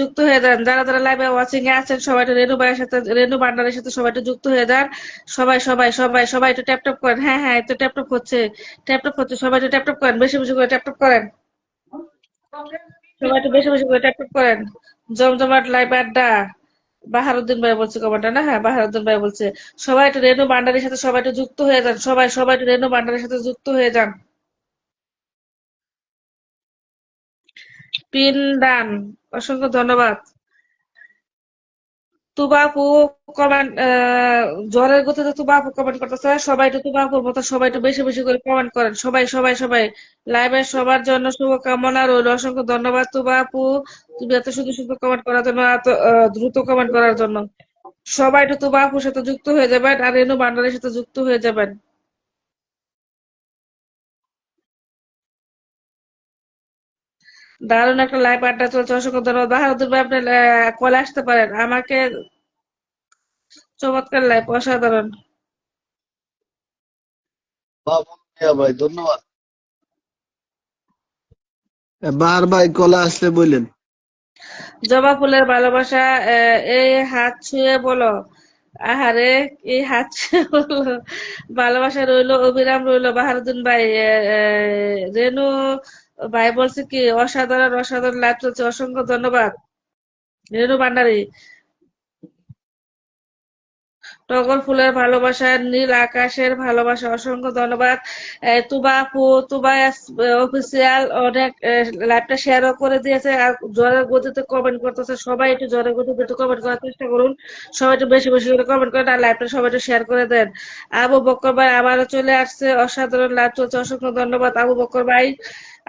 যুক্ত হয়ে যান। যারা যারা লাইভে ওয়াচিং এ আছেন, সবাই রেনু ভাইয়ের সাথে, রেনু ভান্ডারের সাথে সবাই যুক্ত হয়ে যান। সবাই সবাই সবাই সবাই একটু ট্যাপ ট্যাপ করেন। হ্যাঁ হ্যাঁ একটু ট্যাপ ট্যাপ হচ্ছে। ট্যাপ ট্যাপ হচ্ছে, সবাই একটু ট্যাপ ট্যাপ করেন। বেশি বেশি করে ট্যাপ ট্যাপ করেন। সবাই একটু বেশি বেশি করে ট্যাপ ট্যাপ করেন। জমজমাট লাইভ আড্ডা। বাহারুদ্দিন ভাই বলছে কমেন্টটা না হ্যাঁ বাহারুদ্দিন ভাই বলছে। সবাই একটু রেনু ভান্ডারের সাথে সবাই একটু যুক্ত হয়ে যান। সবাই সবাই একটু রেনু ভান্ডারের সাথে যুক্ত হয়ে যান। পিন ডান অসংখ্য ধন্যবাদ। তুবাপু কমেন্ট জ্বরের গতিতে তুবাপু কমেন্ট করতেছে। সবাই একটু তুবাপুর মতো সবাই একটু বেশি বেশি করে কমেন্ট করেন। সবাই সবাই সবাই। লাইভে সবার জন্য শুভকামনা রইল। অসংখ্য ধন্যবাদ তুবাপু তুমি এত সুন্দর সুন্দর কমেন্ট করার জন্য, এত দ্রুত কমেন্ট করার জন্য। সবাই একটু তুবাপুর সাথে যুক্ত হয়ে যাবেন আর রেনু ভান্ডারের সাথে যুক্ত হয়ে যাবেন। দারুণ একটা লাইভ আড্ডা চলছে অসংখ্য ধন্যবাদ। বাহাদুর ভাই আপনি কলে আসতে পারেন। আমাকে চমৎকার লাইভ অসাধারণ। বাবুল ভাই ধন্যবাদ। বাহার ভাই কলা আসলে বললেন জবা ফুলের ভালোবাসা আহ, এই হাত ছুঁয়ে বলো। আহারে এই হাত ছুঁয়ে বলো। ভালোবাসা রইল অবিরাম রইল। বাহারুদ্দিন ভাই রেনু ভাই বলছে কি অসাধারণ অসাধারণ লাভ চলছে। অসংখ্য ধন্যবাদ। রেনু ভান্ডারী টগর ফুলের ভালোবাসা, নীল আকাশের ভালোবাসা, অসংখ্য ধন্যবাদ। তুবা আপু তুবা অফিসিয়াল অনেক লাইভটা শেয়ারও করে দিয়েছে। আর জ্বরের গতিতে কমেন্ট করতেছে। সবাই একটু জ্বরের গতিতে একটু কমেন্ট করার চেষ্টা করুন। সবাই একটু বেশি বেশি করে কমেন্ট করেন আর লাইভটা সবাই একটু শেয়ার করে দেন। আবু বক্কর ভাই আবারও চলে আসছে। অসাধারণ লাইভ চলছে। অসংখ্য ধন্যবাদ আবু বক্কর ভাই।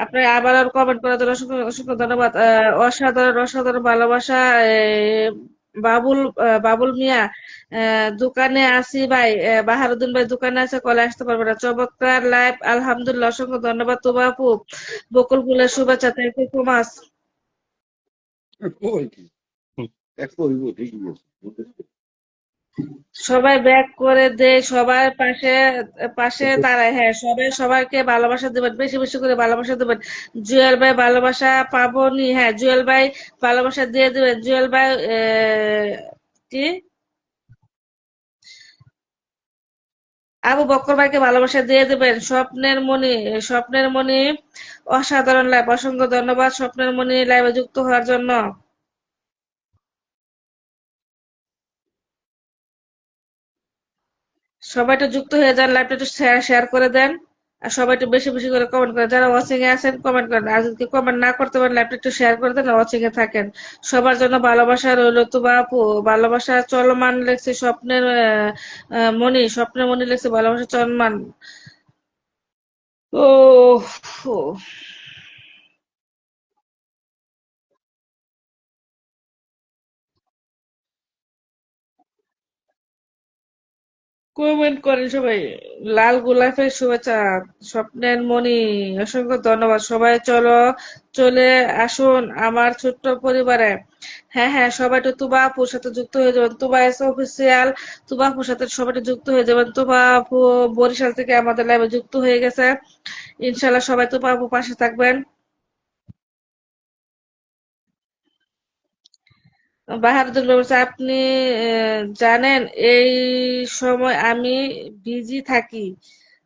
আপনার আবার কমেন্ট করার জন্য অসংখ্য অসংখ্য ধন্যবাদ। অসাধারণ অসাধারণ ভালোবাসা। বাবুল বাবুল মিয়া দোকানে আসি ভাই বাহারুদ্দিন ভাই দোকানে আছে, কলে আসতে পারবে না। চমৎকার লাইভ আলহামদুলিল্লাহ, অসংখ্য ধন্যবাদ তোমা আপু। বকুল ফুলের শুভেচ্ছা থ্যাংক ইউ সো মাচ সবাই ব্যাক করে দে সবার পাশে পাশে দাঁড়ায়। হ্যাঁ সবাই সবাইকে ভালোবাসা দেবেন বেশি বেশি করে ভালোবাসা দেবেন। জুয়েল ভাই ভালোবাসা পাবনি। হ্যাঁ জুয়েল ভাই ভালোবাসা দিয়ে দেবেন। জুয়েল ভাই কি? আবু বক্কর ভাইকে ভালোবাসা দিয়ে দেবেন। স্বপ্নের মণি স্বপ্নের মণি অসাধারণ লাইভ অসংখ্য ধন্যবাদ। স্বপ্নের মণি লাইভে যুক্ত হওয়ার জন্য। সবাই একটু যুক্ত হয়ে যান লাইভটা একটু শেয়ার করে দেন। আর সবাই একটু বেশি বেশি করে কমেন্ট করেন। যারা ওয়াচিং এ আছেন কমেন্ট করেন। আর যদি কমেন্ট না করতে পারেন লাইভটা একটু শেয়ার করে দেন ওয়াচিং এ থাকেন। সবার জন্য ভালোবাসা রইল তো বাপু। ভালোবাসা চলমান লেগছে স্বপ্নের মণি। স্বপ্নের মণি লেগছে ভালোবাসা চলমান। ও কমেন্ট করেন সবাই। লাল গোলাপের শুভেচ্ছা, স্বপ্নের মণি, অসংখ্য ধন্যবাদ। সবাই চলো, চলে আসুন আমার ছোট্ট পরিবারে। হ্যাঁ হ্যাঁ সবাই তো তুবা আপুর সাথে যুক্ত হয়ে যাবেন। তুবা এস অফিসিয়াল, তুবা আপুর সাথে সবাই যুক্ত হয়ে যাবেন। তুবা আপু বরিশাল থেকে আমাদের লাইভে যুক্ত হয়ে গেছে। ইনশাল্লাহ সবাই তুবা পাশে থাকবেন। বাহাদুর বলছে আপনি জানেন এই সময় আমি বিজি থাকি।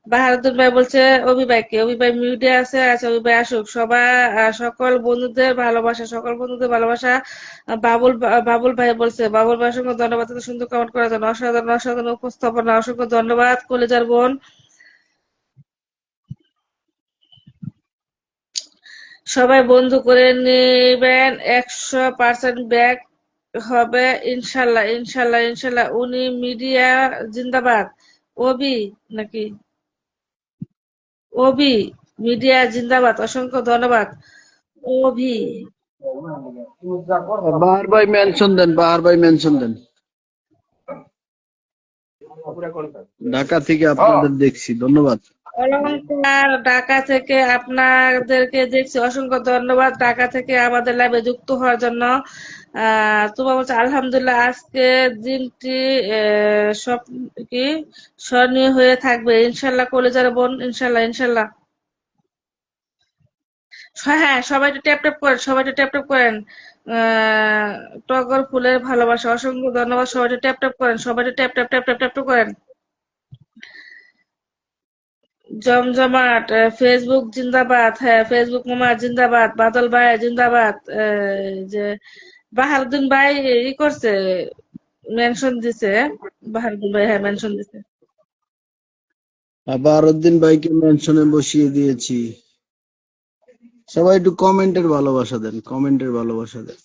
বাহাদুর ভাই বলছে অভি ভাইকে মিউটে আছে আচ্ছা অভি ভাই আসুক সবাই সকল বন্ধুদের ভালোবাসা, সকল বন্ধুদের ভালোবাসা বাবুল বাবুল ভাই বলছে, বাবুল ভাই অসংখ্য ধন্যবাদ সুন্দর কমেন্ট করার জন্য। অসাধারণ অসাধারণ উপস্থাপনা, অসংখ্য ধন্যবাদ, কলেজার বোন। সবাই বন্ধু করে নেবেন, একশো পার্সেন্ট ব্যাক হবে ইনশাল্লাহ ইনশাল্লাহ ইনশাল্লাহ। উনি মিডিয়া জিন্দাবাদ। ওবি নাকি? ওবি মিডিয়া জিন্দাবাদ। অসংখ্য ধন্যবাদ। বাহার ভাই মেনশন দেন বাহার ভাই মেনশন দেন। ঢাকা থেকে আপনাদের দেখছি ধন্যবাদ। অলংকার ঢাকা থেকে আপনাদেরকে দেখছি। অসংখ্য ধন্যবাদ ঢাকা থেকে আমাদের লাইভে যুক্ত হওয়ার জন্য। তোমার বলছে, আলহামদুলিল্লাহ, আজকে দিনটি সব কি স্মরণীয় হয়ে থাকবে। ইনশাল্লাহ কলেজার বোন, ইনশাল্লাহ ইনশাল্লাহ। হ্যাঁ সবাই একটু ট্যাপ ট্যাপ করেন, সবাই একটু ট্যাপ ট্যাপ করেন। টগর ফুলের ভালোবাসা, অসংখ্য ধন্যবাদ, সবাই একটু ট্যাপ ট্যাপ করেন, সবাই একটু tap tap tap tap tap করেন। জমজমাট ফেসবুক জিন্দাবাদ হ্যাঁ ফেসবুক মামা জিন্দাবাদ, বাদল ভাই জিন্দাবাদ যে বাহারুদ্দিন ভাই ই করছে মেনশন দিছে। বাহারুদ্দিন ভাই হ্যাঁ মেনশন দিছে। বারুদ্দিন ভাইকে মেনশনে বসিয়ে দিয়েছি। সবাই একটু কমেন্টের ভালোবাসা দেন কমেন্টের ভালোবাসা দেন।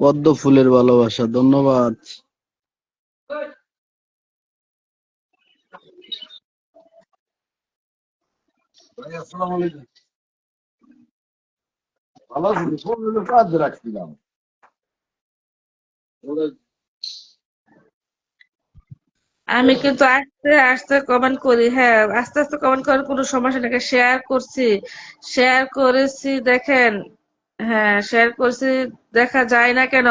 পদ্ম ফুলের ভালোবাসা ধন্যবাদ। ভালো কাজ রাখছিলাম। আমি কিন্তু আস্তে আস্তে কমেন্ট করি। হ্যাঁ আস্তে আস্তে কমেন্ট করার কোনো সমস্যা নেই শেয়ার করছি। শেয়ার করেছি, দেখেন। হ্যাঁ শেয়ার করছি, দেখা যায় না কেন?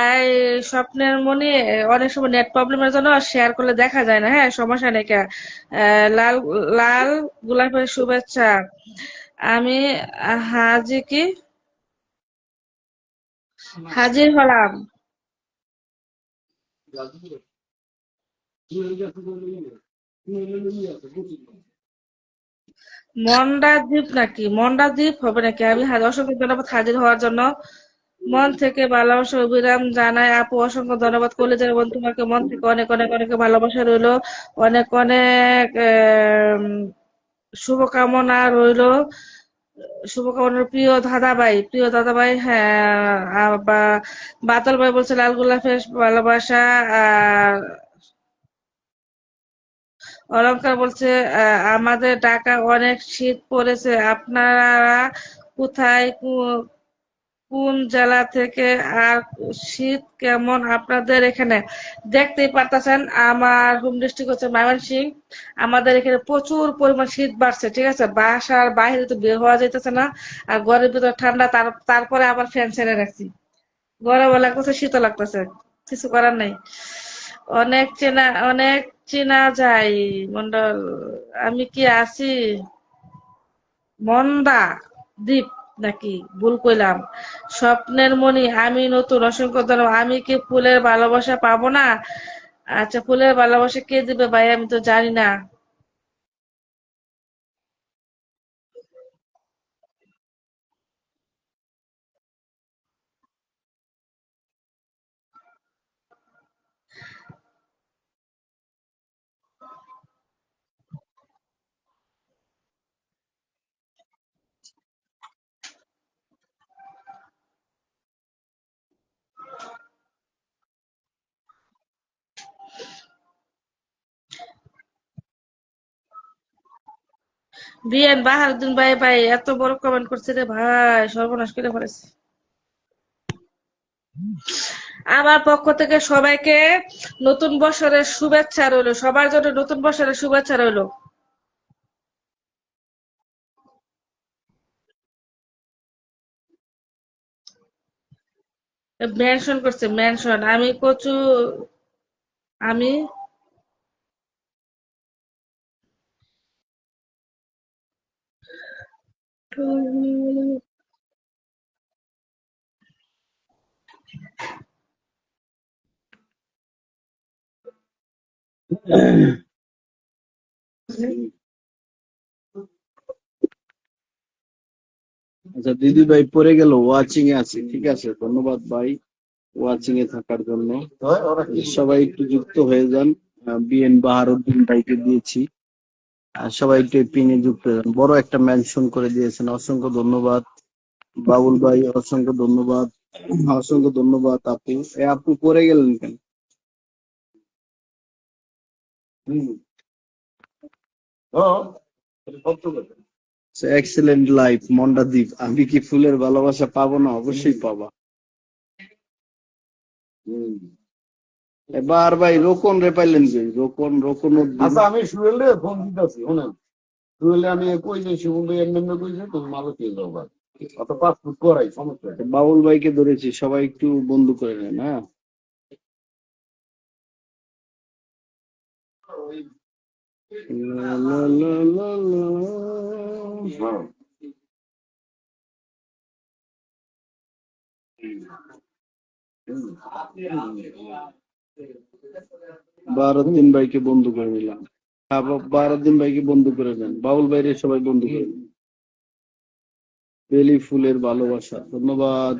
আর স্বপ্নের মনে অনেক সময় নেট প্রবলেমের জন্য শেয়ার করলে দেখা যায় না। হ্যাঁ সমস্যা নেই লাল লাল গোলাপের শুভেচ্ছা। আমি হাজি কি? হাজির হলাম। মন্ডা দ্বীপ নাকি? মন্ডা দ্বীপ হবে নাকি? আমি অসংখ্য ধন্যবাদ হাজির হওয়ার জন্য। মন থেকে ভালোবাসা অবিরাম জানাই। আপু অসংখ্য ধন্যবাদ কলেজের বোন তোমাকে মন থেকে অনেক অনেক অনেক ভালোবাসা রইল। অনেক অনেক শুভকামনা রইল। শুভকামনার প্রিয় দাদাভাই প্রিয় দাদাভাই হ্যাঁ আহ, বা বাদল ভাই বলছে লাল গোলাপের ভালোবাসা আর অলংকার বলছে আমাদের ঢাকা অনেক শীত পড়েছে। আপনারা কোথায় কোন জেলা থেকে, আর শীত কেমন আপনাদের এখানে? দেখতেই পারতেছেন, আমার হোম ডিস্ট্রিক্ট হচ্ছে ময়মনসিংহ আমাদের এখানে প্রচুর পরিমাণ শীত বাড়ছে, ঠিক আছে? বাসার বাইরে তো বের হওয়া যাইতেছে না, আর ঘরের ভিতর ঠান্ডা, তার, তারপরে আবার ফ্যান ছেড়ে রাখছি। গরমও লাগতেছে শীতও লাগতেছে? কিছু করার নাই। অনেক চেনা, অনেক চেনা যায় মন্ডল। আমি কি আছি? মন্দা দ্বীপ নাকি? ভুল কইলাম। স্বপ্নের মনি আমি নতুন, অসংখ্য ধর্ম আমি কি ফুলের ভালোবাসা পাবো না? আচ্ছা ফুলের ভালোবাসা কে দিবে ভাই? আমি তো জানি না। বিয়েন বাহারুদ্দিন ভাই ভাই, এত বড় কমেন্ট করছে রে ভাই, সর্বনাশ করে ফেলেছে। আমার পক্ষ থেকে সবাইকে নতুন বছরের শুভেচ্ছা রইল, সবার জন্য নতুন বছরের শুভেচ্ছা রইল। মেনশন করছে মেনশন আমি কচু, আমি আচ্ছা দিদি ভাই পড়ে গেল ওয়াচিং এ আছে ঠিক আছে? ধন্যবাদ ভাই ওয়াচিং এ থাকার জন্য। সবাই একটু যুক্ত হয়ে যান। বিএন বাহারুদ্দিন ভাইকে দিয়েছি। সবাই একটু পিনে যুক্ত বড় একটা মেনশন করে দিয়েছেন। অসংখ্য ধন্যবাদ। বাবুল ভাই অসংখ্য ধন্যবাদ। অসংখ্য ধন্যবাদ আপু। এ আপু পরে গেলেন কেন? এক্সেলেন্ট লাইফ মন্ডাদ্বীপ আমি কি ফুলের ভালোবাসা পাবো না? অবশ্যই পাবা। হুম। এবার ভাই রোকন রে পাইলেন যে রোকন রোকন। আচ্ছা আমি শুয়েলে ফোন দিতেছি শোনেন শুয়েলে আমি কই যে শিবন ভাই এমনি কইছে তুমি মালো দিয়ে যাও ভাই অত পাসপোর্ট করাই সমস্যা। বাউল ভাইকে ধরেছি সবাই একটু বন্ধু করে নেন হ্যাঁ লা লা লা লা লা। হ্যাঁ। দিন ভাইকে বন্ধু করে নিলাম তারপর বারো দিন ভাইকে বন্ধু করে নেন বাউল বাইরে সবাই বন্ধু করে বেলি ফুলের ভালোবাসা। ধন্যবাদ।